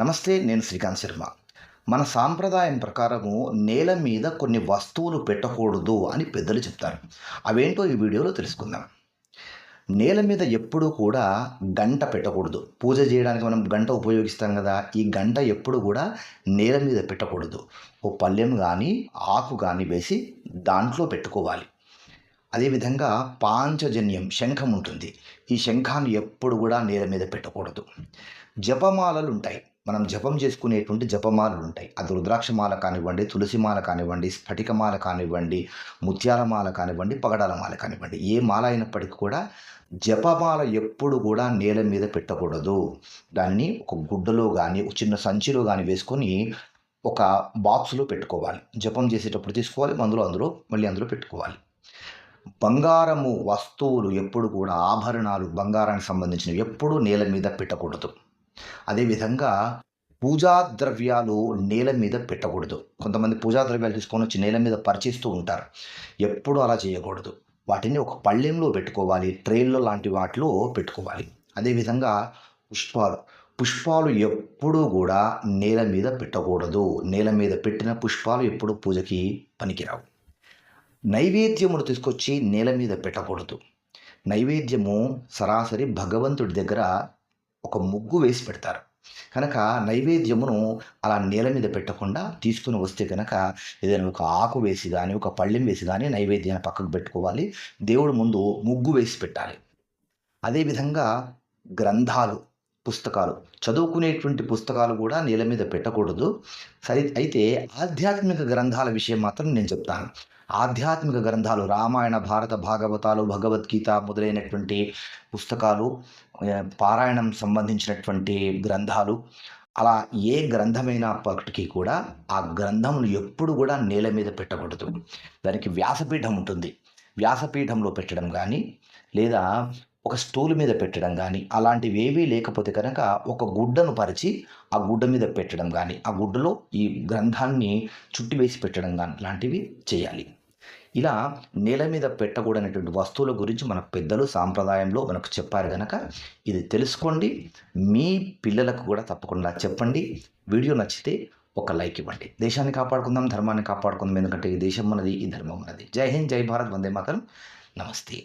నమస్తే నేను శ్రీకాంత్ శర్మ. మన సాంప్రదాయం ప్రకారము నేల మీద కొన్ని వస్తువులు పెట్టకూడదు అని పెద్దలు చెప్తారు. అవేంటో ఈ వీడియోలో తెలుసుకుందాం. నేల మీద ఎప్పుడూ కూడా గంట పెట్టకూడదు. పూజ చేయడానికి మనం గంట ఉపయోగిస్తాం కదా ఈ గంట ఎప్పుడు కూడా నేల మీద పెట్టకూడదు. ఓ పళ్ళెం కానీ ఆకు కానీ వేసి దాంట్లో పెట్టుకోవాలి. అదేవిధంగా పాంచజన్యం శంఖం ఉంటుంది. ఈ శంఖాన్ని ఎప్పుడు కూడా నేల మీద పెట్టకూడదు. జపమాలలు ఉంటాయి మనం జపం చేసుకునేటువంటి జపమాలలు ఉంటాయి అది రుద్రాక్షమాల కానివ్వండి తులసిమాల కానివ్వండి స్ఫటికమాల కానివ్వండి ముత్యాలమాల కానివ్వండి పగడాల మాల కానివ్వండి. ఏ మాల అయినప్పటికీ కూడా జపమాల ఎప్పుడు కూడా నేల మీద పెట్టకూడదు. దాన్ని ఒక గుడ్డలో కానీ ఒక చిన్న సంచిలో కానీ వేసుకొని ఒక బాక్స్లో పెట్టుకోవాలి. జపం చేసేటప్పుడు తీసుకోవాలి అందులో అందులో మళ్ళీ అందులో పెట్టుకోవాలి. బంగారము వస్తువులు ఎప్పుడు కూడా ఆభరణాలు బంగారానికి సంబంధించినవి ఎప్పుడూ నేల మీద పెట్టకూడదు. అదేవిధంగా పూజా ద్రవ్యాలు నేల మీద పెట్టకూడదు. కొంతమంది పూజా ద్రవ్యాలు తీసుకొని వచ్చి నేల మీద పరిచిస్తూ ఉంటారు. ఎప్పుడు అలా చేయకూడదు. వాటిని ఒక పళ్ళెంలో పెట్టుకోవాలి. ట్రైన్లో లాంటి వాటిలో పెట్టుకోవాలి. అదేవిధంగా పుష్పాలు. పుష్పాలు ఎప్పుడూ కూడా నేల మీద పెట్టకూడదు. నేల మీద పెట్టిన పుష్పాలు ఎప్పుడు పూజకి పనికిరావు. నైవేద్యమును తీసుకొచ్చి నేల మీద పెట్టకూడదు. నైవేద్యము సరాసరి భగవంతుడి దగ్గర ఒక ముగ్గు వేసి పెడతారు. కనుక నైవేద్యమును అలా నేల మీద పెట్టకుండా తీసుకుని వస్తే కనుక ఏదైనా ఒక ఆకు వేసి కానీ ఒక పళ్ళెం వేసి కానీ నైవేద్యాన్ని పక్కకు పెట్టుకోవాలి. దేవుడు ముందు ముగ్గు వేసి పెట్టాలి. అదేవిధంగా గ్రంథాలు పుస్తకాలు. చదువుకునేటువంటి పుస్తకాలు కూడా నేల మీద పెట్టకూడదు. సరి అయితే ఆధ్యాత్మిక గ్రంథాల విషయం మాత్రం నేను చెప్తాను. ఆధ్యాత్మిక గ్రంథాలు రామాయణ భారత భాగవతాలు భగవద్గీత మొదలైనటువంటి పుస్తకాలు పారాయణం సంబంధించినటువంటి గ్రంథాలు అలా ఏ గ్రంథమైనప్పటికీ కూడా ఆ గ్రంథములు ఎప్పుడు కూడా నేల మీద పెట్టకూడదు. దానికి వ్యాసపీఠం ఉంటుంది. వ్యాసపీఠంలో పెట్టడం కానీ లేదా ఒక స్టూల్ మీద పెట్టడం కానీ అలాంటివి ఏవీ లేకపోతే కనుక ఒక గుడ్డను పరిచి ఆ గుడ్డ మీద పెట్టడం కానీ ఆ గుడ్డలో ఈ గ్రంథాన్ని చుట్టి వేసి పెట్టడం కానీ లాంటివి చేయాలి. ఇలా నేల మీద పెట్టకూడనటువంటి వస్తువుల గురించి మన పెద్దలు సాంప్రదాయంలో మనకు చెప్పారు కనుక ఇది తెలుసుకోండి మీ పిల్లలకు కూడా తప్పకుండా చెప్పండి వీడియో నచ్చితే ఒక లైక్ ఇవ్వండి. దేశాన్ని కాపాడుకుందాం ధర్మాన్ని కాపాడుకుందాం ఎందుకంటే ఈ దేశం మనది ఈ ధర్మం మనది. జై హింద్ జై భారత్ వందే మాతరం. నమస్తే.